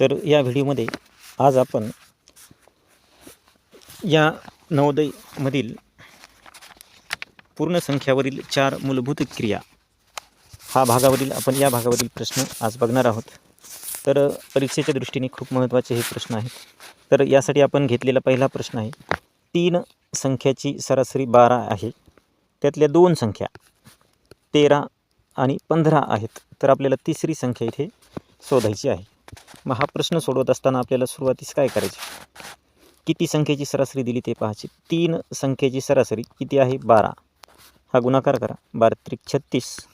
तर या व्हिडिओमध्ये आज आपण या नवोदयमधील पूर्ण संख्यावरील चार मूलभूत क्रिया हा भागावरील आपण या भागावरील प्रश्न आज बघणार आहोत. तर परीक्षेच्या दृष्टीने खूप महत्त्वाचे हे प्रश्न आहेत. तर यासाठी आपण घेतलेला पहिला प्रश्न आहे तीन संख्याची सरासरी बारा आहे. त्यातल्या दोन संख्या तेरा आणि पंधरा आहेत. तर आपल्याला तिसरी संख्या इथे शोधायची आहे. मग हा प्रश्न सोडवत असताना आपल्याला सुरुवातीस काय करायचे? किती संख्येची सरासरी दिली ते पाहायची? तीन संख्येची सरासरी किती आहे? बारा. हा गुणाकार करा. बारा त्रिक छत्तीस.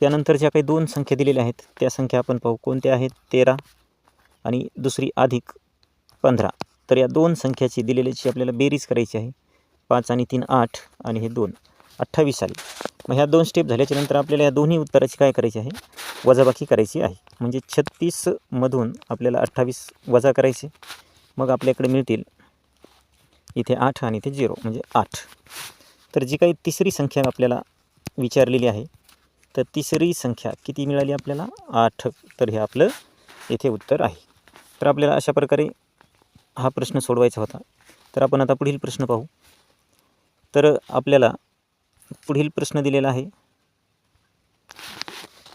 त्यानंतर ज्या काही दोन संख्या दिलेल्या आहेत. त्या संख्या आपण पाहू. कोणत्या आहेत? तेरा आणि दुसरी अधिक पंधरा. तर या दोन संख्याची दिलेल्याची आपल्याला बेरीज करायची आहे. पाच आणि तीन आठ आणि हे दोन. अठ्ठावीस आली. मग ह्या दोन स्टेप झाल्याच्यानंतर आपल्याला या दोन्ही उत्तराची काय करायची आहे? वजाबाकी करायची आहे. म्हणजे छत्तीसमधून आपल्याला अठ्ठावीस वजा करायचे. मग आपल्याकडे मिळतील इथे आठ आणि इथे झिरो म्हणजे आठ. तर जी काही तिसरी संख्या आपल्याला विचारलेली आहे तर तिसरी संख्या किती मिळाली आपल्याला? आठ. तर हे आपलं येथे उत्तर आहे. तर आपल्याला अशा प्रकारे हा प्रश्न सोडवायचा होता. तर आपण आता पुढील प्रश्न पाहू. तर आपल्याला पुढील प्रश्न दिलेला आहे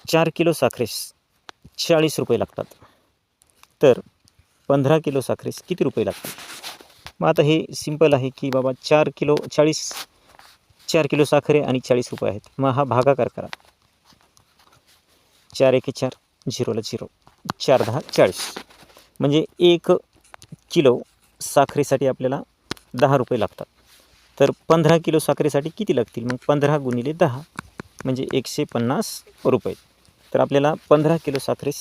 चार किलो साखरेस. चाळीस रुपये लागतात. तर पंधरा किलो साखरेस किती रुपये लागतात? मग आता हे सिंपल आहे की बाबा चार किलो चाळीस चार किलो साखरे आणि चाळीस रुपये आहेत. मग हा भागाकार करा. चार एके चार झिरोला झिरो चार दहा चाळीस. म्हणजे एक किलो साखरेसाठी आपल्याला दहा रुपये लागतात. तर पंधरा किलो साखरेसाठी किती लागतील? मग पंधरा गुणिले दहा म्हणजे एकशे पन्नास रुपये. तर आपल्याला पंधरा किलो साखरेस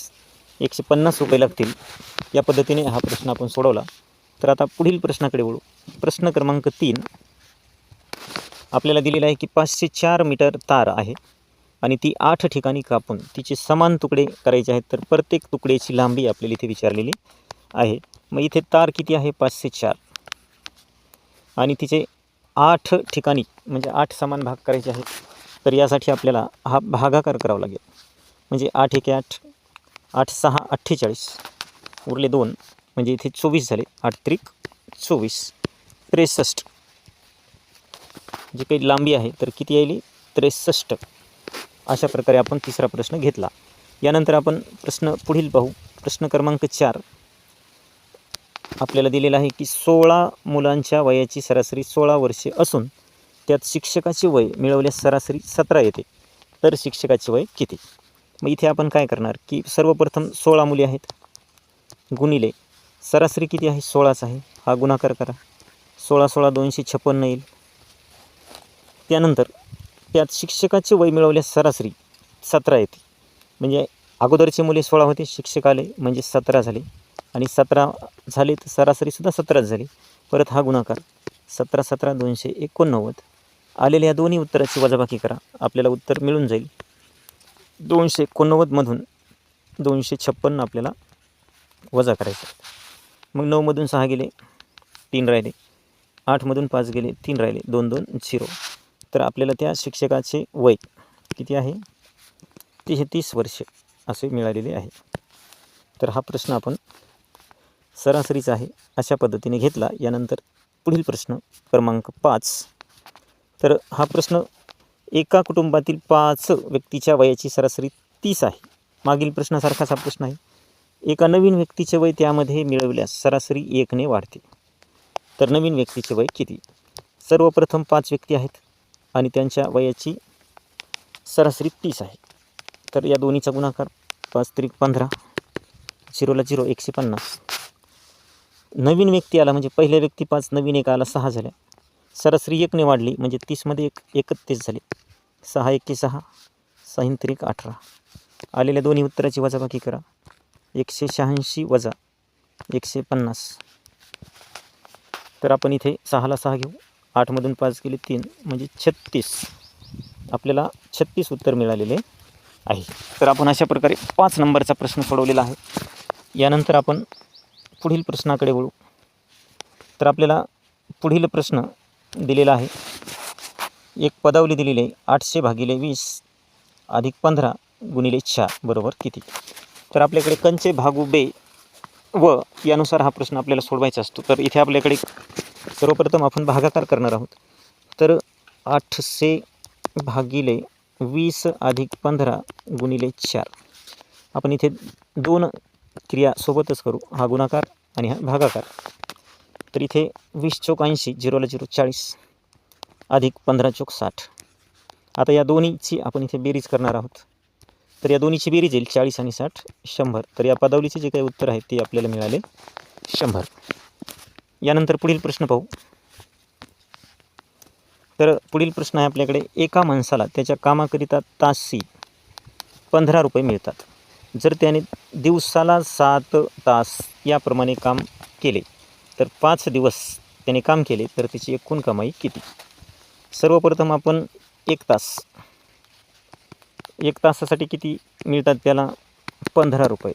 एकशे पन्नास रुपये लागतील. या पद्धतीने हा प्रश्न आपण सोडवला. तर आता पुढील प्रश्नाकडे वळू. प्रश्न क्रमांक तीन. आपल्याला दिलेला आहे की पाचशे चार मीटर तार आहे आणि ती आठ ठिकाणी कापून तिचे समान तुकडे करायचे आहेत. तर प्रत्येक तुकड्याची लांबी आपल्याला इथे विचारलेली आहे. मग इथे तार किती आहे? पाचशे चार. आणि तिचे आठ ठिकाणी म्हणजे आठ समान भाग करायचे आहेत. तर यासाठी आपल्याला हा भागाकार करावा लागेल. म्हणजे आठ एके आठ आठ सहा अठ्ठेचाळीस. उरले दोन म्हणजे इथे चोवीस झाले. आठ त्रिक चोवीस. त्रेसष्ट. जी काही लांबी आहे तर किती यायली? त्रेसष्ट. अशा प्रकारे आपण तिसरा प्रश्न घेतला. यानंतर आपण प्रश्न पुढील पाहू. प्रश्न क्रमांक चार. आपल्याला दिलेला आहे की सोळा मुलांच्या वयाची सरासरी सोळा वर्षे असून त्यात शिक्षकाचे वय मिळवल्यास सरासरी सतरा येते. तर शिक्षकाचे वय किती? मग इथे आपण काय करणार की सर्वप्रथम सोळा मुली आहेत. गुणिले सरासरी किती आहे? सोळाच आहे. हा गुणाकार करा. सोळा सोळा दोनशे छप्पन्न येईल. त्यानंतर त्यात शिक्षकाचे वय मिळवल्यास सरासरी सतरा येते. म्हणजे अगोदरचे मुले सोळा होते शिक्षक आले म्हणजे सतरा झाले. आणि सतरा झाले तर सरासरीसुद्धा सतराच झाली. परत हा गुणाकार. सतरा सतरा दोनशे एकोणनव्वद. आलेल्या या दोन्ही उत्तराची वजाबाकी करा. आपल्याला उत्तर मिळून जाईल. दोनशे एकोणनव्वदमधून दोनशे छप्पन्न आपल्याला वजा करायचं मग नऊमधून सहा गेले तीन राहिले. आठमधून पाच गेले तीन राहिले. दोन दोन झिरो. तर आपल्याला त्या शिक्षकाचे वय किती आहे? तेहतीस वर्ष असे मिळालेले आहे. तर हा प्रश्न आपण सरासरीचा आहे. अशा पद्धतीने घेतला. यानंतर पुढील प्रश्न क्रमांक पाच. तर हा प्रश्न एका कुटुंबातील पाच व्यक्तीच्या वयाची सरासरी तीस आहे. मागील प्रश्नासारखाच हा प्रश्न आहे. एका नवीन व्यक्तीचे वय त्यामध्ये मिळवल्यास सरासरी एकने वाढते. तर नवीन व्यक्तीचे वय किती? सर्वप्रथम पाच व्यक्ती आहेत आणि त्यांच्या वयाची सरासरी तीस आहे. तर या दोन्हीचा गुणाकार पाच त्रिक पंधरा झिरोला झिरो एकशे पन्नास. नवीन व्यक्ती आला म्हणजे पहिल्या व्यक्ती पाच नवीन एक आला सहा झाल्या. सरासरी एकने वाढली म्हणजे तीसमध्ये एक एकत्तीस झाले. सहा एके सहा सहा त्रिक अठरा. आलेल्या दोन्ही उत्तराची वजाबाकी करा. एकशे शहाऐंशी वजा एकशे पन्नास. तर आपण इथे सहाला सहा घेऊ. आठमधून पाच गेले तीन म्हणजे छत्तीस. आपल्याला छत्तीस उत्तर मिळालेले आहे. तर आपण अशा प्रकारे पाच नंबरचा प्रश्न सोडवलेला आहे. यानंतर आपण पुढील प्रश्नाकडे वळू. तर आपल्याला पुढील प्रश्न दिलेला आहे. एक पदावली दिलेली आहे. आठशे भागिले वीस अधिक पंधरा गुणिले चार. बरोबर किती? तर आपल्याकडे कंचे भागू बे व यानुसार हा प्रश्न आपल्याला सोडवायचा असतो. तर इथे आपल्याकडे सर्वप्रथम आपण भागाकार करणार आहोत. तर आठशे भागिले वीस अधिक पंधरा गुणिले चार. आपण इथे दोन क्रिया सोबतच करू. हा गुणाकार आणि हा भागाकार. तर इथे वीस चौक ऐंशी झिरोला झिरो चाळीस. अधिक पंधरा चौक साठ. आता या दोन्हीची आपण इथे बेरीज करणार आहोत. तर या दोन्हीची बेरीज येईल चाळीस आणि साठ शंभर. तर या पदावलीचे जे काही उत्तर आहे ते आपल्याला मिळाले शंभर. यानंतर पुढील प्रश्न पाहू. तर पुढील प्रश्न आहे आपल्याकडे एका माणसाला त्याच्या कामाकरिता तासी पंधरा रुपये मिळतात. जर त्याने दिवसाला सात तास याप्रमाणे काम केले तर पाच दिवस त्याने काम केले तर त्याची एकूण कमाई किती? सर्वप्रथम आपण एक तास एक तासासाठी किती मिळतात त्याला? पंधरा रुपये.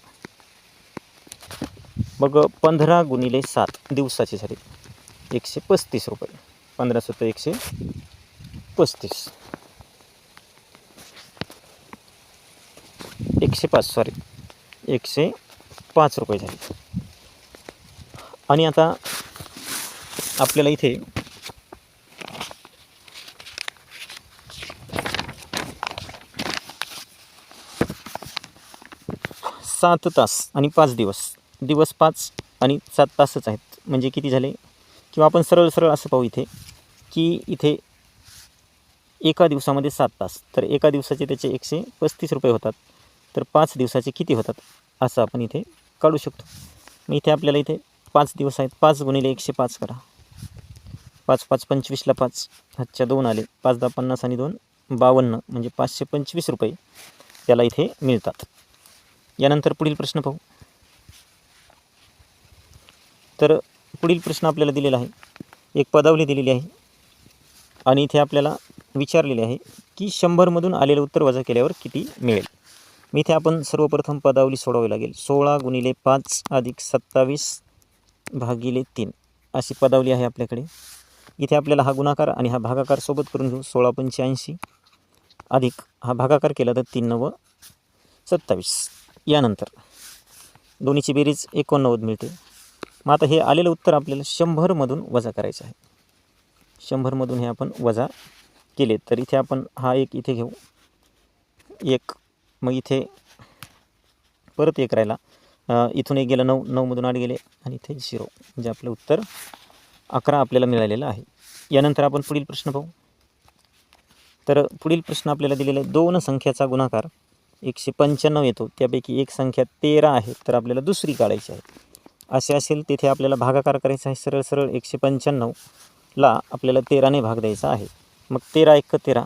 मग पंधरा गुणिले सात दिवसाचे झाले. एकशे पस्तीस रुपये. पंधरा सत्तर एकशे पस्तीस. एकशे पाच सॉरी एकशे पाच रुपये झाले. आणि आता आपल्याला इथे सात तास आणि पाच दिवस. दिवस पाच आणि सात तासच आहेत. म्हणजे किती झाले? किंवा आपण सरळ सरळ असं पाहू इथे की इथे एका दिवसामध्ये सात तास. तर एका दिवसाचे त्याचे एकशे पस्तीस रुपये होतात. तर पाच दिवसाचे किती होतात? असं आपण इथे काढू शकतो. मग इथे आपल्याला इथे पाच दिवस आहेत. पाच गुणिले एकशे पाच करा. पाच पाच पंचवीसला पाच. हातच्या दोन आले. पाच दहा पन्नास आणि दोन बावन्न. म्हणजे पाचशे पंचवीस रुपये त्याला इथे मिळतात. यानंतर पुढील प्रश्न पाहू. तर पुढील प्रश्न आपल्याला दिलेला आहे. एक पदावली दिलेली आहे. आणि इथे आपल्याला विचारलेले आहे की शंभरमधून आलेलं उत्तर वजा केल्यावर किती मिळेल? मी इथे आपण सर्वप्रथम पदावली सोडावी लागेल. सोळा गुणिले पाच अधिक सत्तावीस भागिले तीन. अशी पदावली आहे आपल्याकडे. इथे आपल्याला हा गुणाकार आणि हा भागाकार सोबत करून घेऊ. सोळा पंच्याऐंशी अधिक हा भागाकार केला तर तीन नव सत्तावीस. यानंतर. दोन्हीची बेरीज एकोणनव्वद मिळते मग आता हे आलेलं उत्तर आपल्याला शंभरमधून वजा करायचं आहे. शंभरमधून हे आपण वजा केले तर इथे आपण हा एक इथे घेऊ. एक मग इथे परत एक राहिला. इथून एक गेलं नऊ नऊमधून आठ गेले आणि इथे झिरो म्हणजे आपलं उत्तर अकरा आपल्याला मिळालेलं आहे. यानंतर आपण पुढील प्रश्न पाहू. तर पुढील प्रश्न आपल्याला दिलेला आहे दोन संख्याचा गुणाकार. एकशे पंच्याण्णव येतो. त्यापैकी एक संख्या तेरा आहे तर आपल्याला दुसरी काढायची आहे. असे असेल तिथे आपल्याला भागाकार करायचा आहे सरळ सरळ एकशे पंच्याण्णवला आपल्याला तेराने भाग द्यायचा आहे. मग तेरा एक तेरा.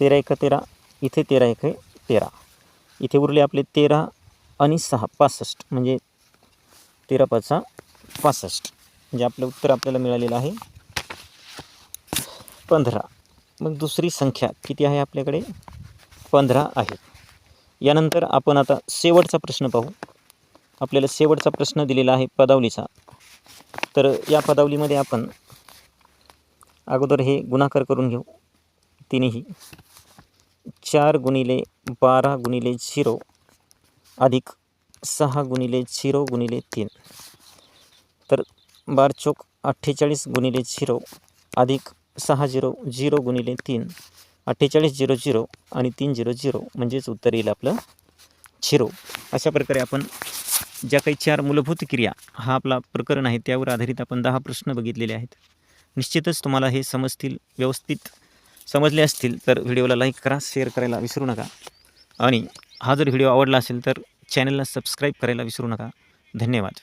तेरा एक तेरा. इथे तेरा एक तेरा. इथे उरले आपले तेरा आणि सहा पासष्ट. म्हणजे तेरा पाचा पासष्ट. म्हणजे आपलं उत्तर आपल्याला मिळालेलं आहे पंधरा. मग दुसरी संख्या किती आहे आपल्याकडे? पंधरा आहेत. यानंतर आपण आता शेवटचा प्रश्न पाहू. आपल्याला शेवटचा प्रश्न दिलेला आहे पदावलीचा. तर या पदावलीमध्ये आपण अगोदर हे गुणाकार करून घेऊ. तिन्ही चार गुणिले बारा गुणिले झिरो अधिक सहा गुणिले झिरो गुणिले तीन. तर बार चौक अठ्ठेचाळीस गुणिले झिरो अधिक सहा झिरो झिरो गुणिले तीन. अठ्ठेचाळीस झिरो झिरो आणि तीन झिरो झिरो म्हणजेच उत्तर येईल आपलं झिरो. अशा प्रकारे आपण ज्या काही चार मूलभूत क्रिया हा आपला प्रकरण आहे त्यावर आधारित आपण दहा प्रश्न बघितलेले आहेत. निश्चितच तुम्हाला हे समजतील व्यवस्थित समजले असतील तर व्हिडिओला लाईक करा शेअर करायला विसरू नका. आणि हा जर व्हिडिओ आवडला असेल तर चॅनलला सबस्क्राईब करायला विसरू नका. धन्यवाद.